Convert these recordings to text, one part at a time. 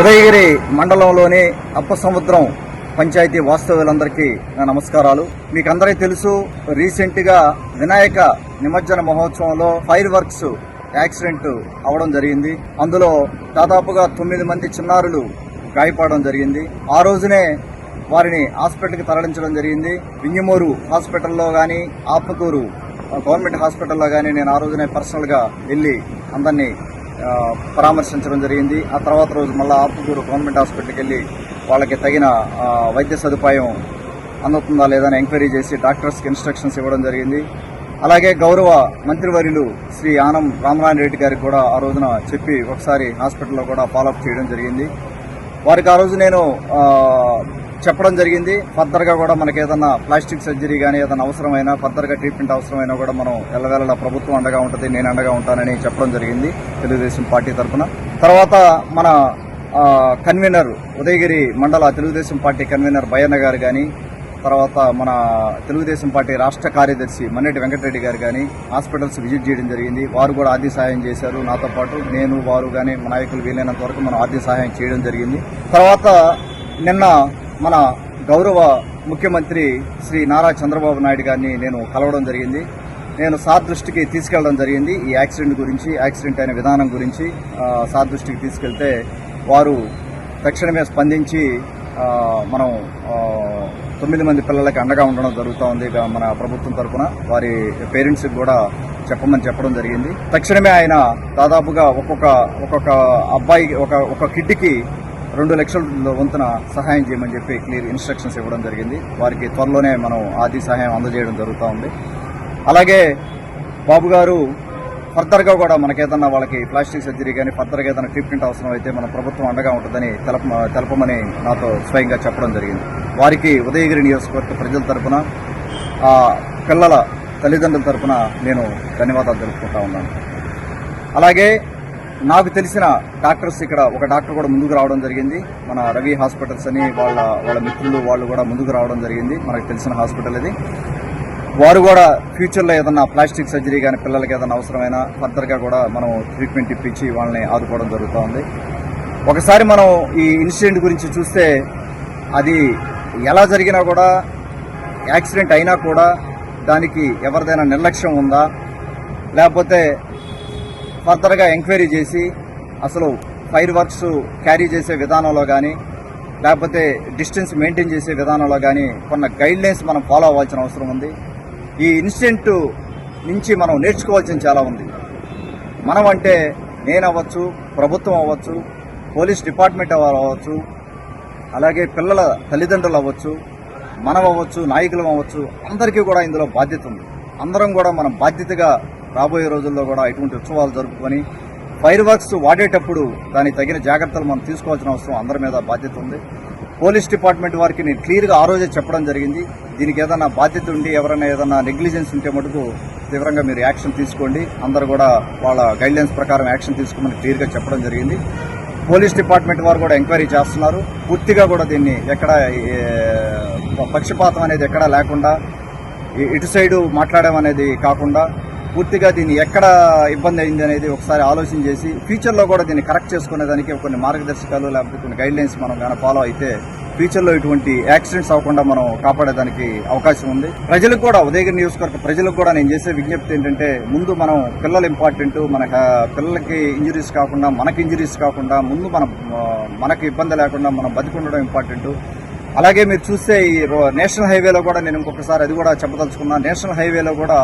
ఉదయగిరి మండలంలోని అప్పసముద్రం పంచాయతీ వాస్తవ్యులందరికీ నా నమస్కారాలు. మీకు అందరికీ తెలుసు రీసెంట్గా వినాయక నిమజ్జన మహోత్సవంలో ఫైర్ వర్క్స్ యాక్సిడెంట్ అవడం జరిగింది. అందులో దాదాపుగా తొమ్మిది మంది చిన్నారులు గాయపడడం జరిగింది. ఆ రోజునే వారిని హాస్పిటల్కి తరలించడం జరిగింది. వింజమూరు హాస్పిటల్లో కానీ ఆత్మకూరు గవర్నమెంట్ హాస్పిటల్లో కానీ నేను ఆ రోజునే పర్సనల్గా వెళ్ళి అందరినీ పరామర్శించడం జరిగింది. ఆ తర్వాత రోజు మళ్ళీ ఆత్మకూరు గవర్నమెంట్ హాస్పిటల్కి వెళ్ళి వాళ్ళకి తగిన వైద్య సదుపాయం అందుతుందా లేదా అని ఎంక్వైరీ చేసి డాక్టర్స్కి ఇన్స్ట్రక్షన్స్ ఇవ్వడం జరిగింది. అలాగే గౌరవ మంత్రివర్యులు శ్రీ ఆనం రామనారాయణ రెడ్డి గారికి కూడా ఆ రోజున చెప్పి ఒకసారి హాస్పిటల్లో కూడా ఫాలోఅప్ చేయడం జరిగింది. వారికి ఆ రోజు నేను చెప్పడం జరిగింది. ఫర్దర్గా కూడా మనకి ఏదన్నా ప్లాస్టిక్ సర్జరీ కానీ ఏదైనా అవసరమైనా ఫర్దర్గా ట్రీట్మెంట్ అవసరమైనా కూడా మనం ఎల్లవేళలా ప్రభుత్వం అండగా ఉంటుంది నేను అండగా ఉంటానని చెప్పడం జరిగింది తెలుగుదేశం పార్టీ తరఫున. తర్వాత మన కన్వీనర్ ఉదయగిరి మండల తెలుగుదేశం పార్టీ కన్వీనర్ బయ్యన్న గారు కానీ తర్వాత మన తెలుగుదేశం పార్టీ రాష్ట్ర కార్యదర్శి మన్నెటి వెంకటరెడ్డి గారు కానీ హాస్పిటల్స్ విజిట్ చేయడం జరిగింది. వారు కూడా ఆర్థిక సహాయం చేశారు. నాతో పాటు నేను వారు కానీ మా నాయకులు వీలైనంత వరకు మనం ఆర్థిక సహాయం చేయడం జరిగింది. తర్వాత నిన్న మన గౌరవ ముఖ్యమంత్రి శ్రీ నారా చంద్రబాబు నాయుడు గారిని నేను కలవడం జరిగింది. నేను సార్ దృష్టికి తీసుకెళ్ళడం జరిగింది. ఈ యాక్సిడెంట్ గురించి యాక్సిడెంట్ అయిన విధానం గురించి ఆ, సార్ దృష్టికి తీసుకెళ్తే వారు తక్షణమే స్పందించి మనం తొమ్మిది మంది పిల్లలకి అండగా ఉండడం జరుగుతూ ఉంది మన ప్రభుత్వం తరఫున వారి పేరెంట్స్కి కూడా చెప్పమని చెప్పడం జరిగింది. తక్షణమే ఆయన దాదాపుగా ఒక్కొక్క ఒక్కొక్క అబ్బాయికి ఒక ఒక కిడ్కి రెండు లక్షల వంతున సహాయం చేయమని చెప్పి క్లియర్ ఇన్స్ట్రక్షన్స్ ఇవ్వడం జరిగింది. వారికి త్వరలోనే మనం ఆర్థిక సహాయం అందజేయడం జరుగుతూ ఉంది. అలాగే బాబు గారు ఫర్దర్గా కూడా మనకేదన్నా వాళ్ళకి ప్లాస్టిక్ సర్జరీ కానీ ఫర్దర్గా ఏదైనా ట్రీట్మెంట్ అవసరం అయితే మన ప్రభుత్వం అండగా ఉంటుందని తెలప తెలపమని నాతో స్వయంగా చెప్పడం జరిగింది. వారికి ఉదయగిరి నియోజకవర్గ ప్రజల తరఫున ఆ పిల్లల తల్లిదండ్రుల తరఫున నేను ధన్యవాదాలు తెలుపుకుంటా ఉన్నాను. అలాగే నాకు తెలిసిన డాక్టర్స్ ఇక్కడ ఒక డాక్టర్ కూడా ముందుకు రావడం జరిగింది. మన రవి హాస్పిటల్స్ అని వాళ్ళ వాళ్ళ మిత్రులు వాళ్ళు కూడా ముందుకు రావడం జరిగింది. మనకు తెలిసిన హాస్పిటల్ ఇది. వారు కూడా ఫ్యూచర్లో ఏదన్నా ప్లాస్టిక్ సర్జరీ కానీ పిల్లలకి ఏదైనా అవసరమైనా ఫర్దర్గా కూడా మనం ట్రీట్మెంట్ ఇప్పించి వాళ్ళని ఆదుకోవడం జరుగుతుంది ఒకసారి మనం ఈ ఇన్సిడెంట్ గురించి చూస్తే అది ఎలా జరిగినా కూడా యాక్సిడెంట్ అయినా కూడా దానికి ఎవరిదైనా నిర్లక్ష్యం ఉందా? లేకపోతే ఫర్దర్గా ఎంక్వైరీ చేసి అసలు ఫైర్ వర్క్స్ క్యారీ చేసే విధానంలో కానీ లేకపోతే డిస్టెన్స్ మెయింటైన్ చేసే విధానంలో కానీ కొన్న గైడ్లైన్స్ మనం ఫాలో అవ్వాల్సిన అవసరం ఉంది. ఈ ఇన్సిడెంట్ నుంచి మనం నేర్చుకోవాల్సిన చాలా ఉంది. మనం అంటే నేను అవ్వచ్చు ప్రభుత్వం అవ్వచ్చు పోలీస్ డిపార్ట్మెంట్ అవ్వచ్చు అలాగే పిల్లల తల్లిదండ్రులు అవ్వచ్చు మనం అవ్వచ్చు నాయకులు అవ్వచ్చు అందరికీ కూడా ఇందులో బాధ్యత ఉంది. అందరం కూడా మనం బాధ్యతగా రాబోయే రోజుల్లో కూడా ఇటువంటి ఉత్సవాలు జరుపుకొని ఫైర్ వర్క్స్ వాడేటప్పుడు దానికి తగిన జాగ్రత్తలు మనం తీసుకోవాల్సిన అవసరం అందరి మీద బాధ్యత ఉంది. పోలీస్ డిపార్ట్మెంట్ వారికి నేను క్లియర్గా ఆ రోజే చెప్పడం జరిగింది. దీనికి ఏదైనా బాధ్యత ఉండి ఎవరైనా ఏదైనా నెగ్లిజెన్స్ ఉంటే మటుకు తీవ్రంగా మీరు యాక్షన్ తీసుకోండి. అందరు కూడా వాళ్ళ గైడ్లైన్స్ ప్రకారం యాక్షన్ తీసుకోమని క్లియర్గా చెప్పడం జరిగింది. పోలీస్ డిపార్ట్మెంట్ వారు కూడా ఎంక్వైరీ చేస్తున్నారు. పూర్తిగా కూడా దీన్ని ఎక్కడ పక్షపాతం అనేది ఎక్కడా లేకుండా ఇటు సైడు మాట్లాడడం అనేది కాకుండా పూర్తిగా దీన్ని ఎక్కడ ఇబ్బంది అయింది అనేది ఒకసారి ఆలోచన చేసి ఫ్యూచర్లో కూడా దీన్ని కరెక్ట్ చేసుకునే దానికి కొన్ని మార్గదర్శకాలు లేకపోతే కొన్ని గైడ్ లైన్స్ మనం కానీ ఫాలో అయితే ఫ్యూచర్లో ఇటువంటి యాక్సిడెంట్స్ అవ్వకుండా మనం కాపాడేదానికి అవకాశం ఉంది. ప్రజలకు కూడా ఉదయగిరి నియోజకవర్గ ప్రజలకు కూడా నేను చేసే విజ్ఞప్తి ఏంటంటే ముందు మనం పిల్లలు ఇంపార్టెంట్ మన పిల్లలకి ఇంజరీస్ కాకుండా మనకి ఇంజరీస్ కాకుండా ముందు మన మనకి ఇబ్బంది లేకుండా మనం బతికుండడం ఇంపార్టెంట్ అలాగే మీరు చూస్తే ఈ నేషనల్ హైవేలో కూడా నేను ఇంకొకసారి అది కూడా చెప్పదలుచుకున్నా నేషనల్ హైవేలో కూడా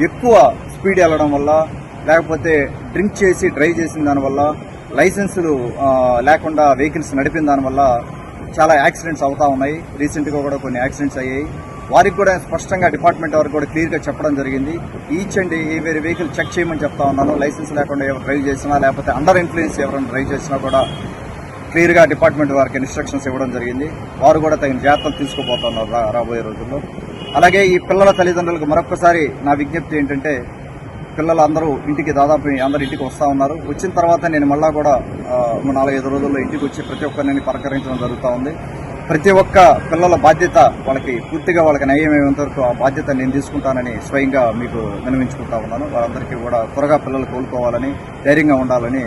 ఎక్కువ స్పీడ్ వెళ్ళడం వల్ల లేకపోతే డ్రింక్ చేసి డ్రైవ్ చేసిన దానివల్ల లైసెన్సులు లేకుండా వెహికల్స్ నడిపిన దానివల్ల చాలా యాక్సిడెంట్స్ అవుతా ఉన్నాయి. రీసెంట్గా కూడా కొన్ని యాక్సిడెంట్స్ అయ్యాయి. వారికి కూడా స్పష్టంగా డిపార్ట్మెంట్ వారికి కూడా క్లియర్గా చెప్పడం జరిగింది. ఈచ్ అండ్ వేరే వెహికల్ చెక్ చేయమని చెప్తా ఉన్నాను. లైసెన్స్ లేకుండా ఎవరు డ్రైవ్ చేసినా లేకపోతే అండర్ ఇన్ఫ్లుయెన్స్ ఎవరైనా డ్రైవ్ చేసినా కూడా క్లియర్గా డిపార్ట్మెంట్ వారికి ఇన్స్ట్రక్షన్స్ ఇవ్వడం జరిగింది. వారు కూడా తగిన జాగ్రత్తలు తీసుకోబోతున్నారు రా- రాబోయే రోజుల్లో. అలాగే ఈ పిల్లల తల్లిదండ్రులకు మరొకసారి నా విజ్ఞప్తి ఏంటంటే పిల్లలు అందరూ ఇంటికి దాదాపు అందరు ఇంటికి వస్తూ ఉన్నారు. వచ్చిన తర్వాత నేను మళ్ళా కూడా నాలుగైదు రోజుల్లో ఇంటికి వచ్చి ప్రతి ఒక్కరిని పలకరించడం జరుగుతూ ఉంది. ప్రతి ఒక్క పిల్లల బాధ్యత వాళ్ళకి పూర్తిగా వాళ్ళకి నయమేంత వరకు ఆ బాధ్యత నేను తీసుకుంటానని స్వయంగా మీకు వినమించుకుంటా ఉన్నాను. వాళ్ళందరికీ కూడా త్వరగా పిల్లలు కోలుకోవాలని ధైర్యంగా ఉండాలని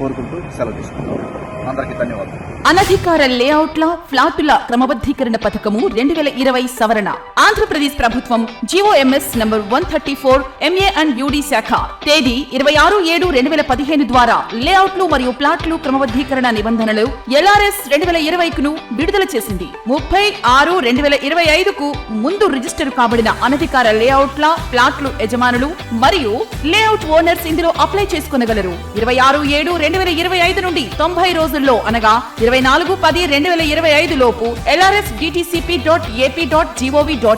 కోరుకుంటూ సెలవు తీసుకుంటాను అందరికీ ధన్యవాదాలు. అనధికార లేఅవుట్ల ఫ్లాటుల క్రమబద్ధీకరణ పథకము రెండు వేల ఇరవై సవరణ. ఆంధ్రప్రదేశ్ ప్రభుత్వం GOMS number one thirty four MA and UD శాఖ తేదీ ఇరవై ఆరు ఏడు రెండు వేల పదిహేను ద్వారా లేఅవుట్లు మరియు ప్లాట్లు క్రమబద్ధీకరణ నిబంధనలు ఎల్ఆర్ఎస్ రెండు వేల ఇరవైకును విడుదల చేసింది. ముప్పై ఆరు రెండు వేల ఇరవై ఐదుకు ముందు రిజిస్టర్ కాబడిన అనధికార లేఅవుట్ల ప్లాట్లు యజమానులు మరియు లేఅవుట్ ఓనర్స్ ఇందులో అప్లై చేసుకునగలరు. ఇరవై ఆరు ఏడు రెండు వేల ఇరవై ఐదు నుండి తొంభై రోజుల్లో అనగా ఇరవై నాలుగు పది రెండు వేల ఇరవై ఐదు లోపు LRS DTCP dot AP dot gov dot